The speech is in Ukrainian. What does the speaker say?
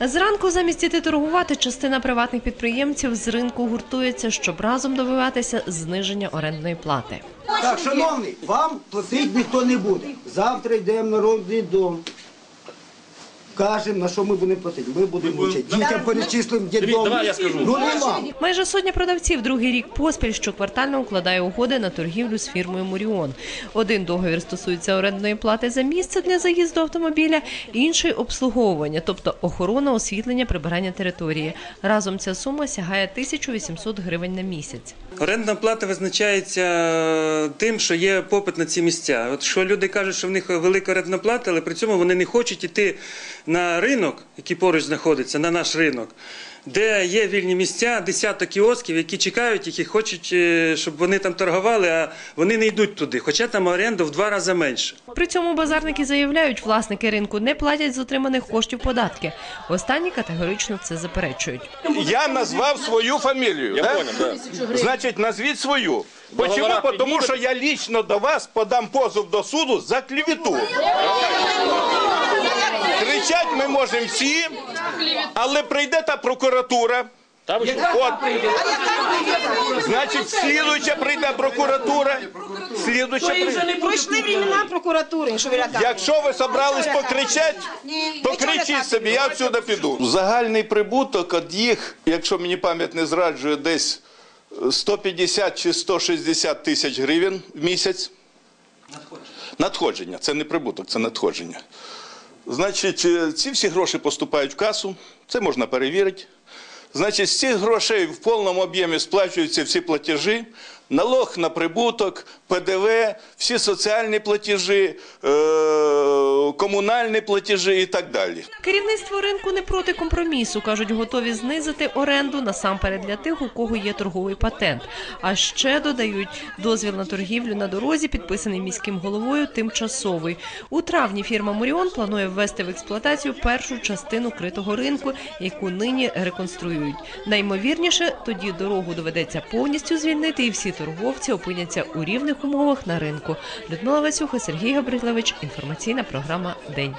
Зранку замість іти торгувати, частина приватних підприємців з ринку гуртується, щоб разом добиватися зниження орендної плати. Так, шановний, вам платити ніхто не буде. Завтра йдемо в народний дом. Кажемо, на що ми будемо платити. Ми будемо вчити. Дітям перечислимо дідом. давай я скажу. Ну не. Майже сотня продавців другий рік поспіль щоквартально укладає угоди на торгівлю з фірмою Муріон. Один договір стосується орендної плати за місце для заїзду автомобіля, інший обслуговування, тобто охорона, освітлення, прибирання території. Разом ця сума сягає 1800 гривень на місяць. Орендна плата визначається тим, що є попит на ці місця. От що люди кажуть, що в них велика орендна плата, але при цьому вони не хочуть іти на ринок, який поруч знаходиться, на наш ринок, де є вільні місця, десяток кіосків, які чекають їх і хочуть, е, щоб вони там торгували, а вони не йдуть туди, хоча там оренда в два рази менше. При цьому базарники заявляють, власники ринку не платять з отриманих коштів податки. Останні категорично це заперечують. Я назвав свою фамілію. Я да? понял, да. Значить, назвіть свою. Почему? Потому що я лично до вас подам позов до суду за клевету. Кричать ми можемо всі, але прийде та прокуратура. От. Значить, слідуюча прийде прокуратура. Слідуюча прийде. вже не пройшли времена прокуратури, що ви. Якщо ви собрались покричати, то кричіть собі, я отсюди піду. Загальний прибуток від їх, якщо мені пам'ять не зраджує, десь 150 чи 160 тисяч гривень в місяць. Надходження. Це не прибуток, це надходження. Значить, е, ці всі гроші поступають в касу, це можна перевірити. Значить, з цих грошей в повному об'ємі сплачуються всі платежі, налог на прибуток, ПДВ, всі соціальні платежі, е- комунальні платежі і так далі. Керівництво ринку не проти компромісу. кажуть, готові знизити оренду насамперед для тих, у кого є торговий патент. А ще додають дозвіл на торгівлю на дорозі, підписаний міським головою, тимчасовий. У травні фірма Муріон планує ввести в експлуатацію першу частину критого ринку, яку нині реконструюють. Наймовірніше, тоді дорогу доведеться повністю звільнити, і всі торговці опиняться у рівних умовах на ринку. Людмила Васюха, Сергій Габрилевич. Інформаційна програма День.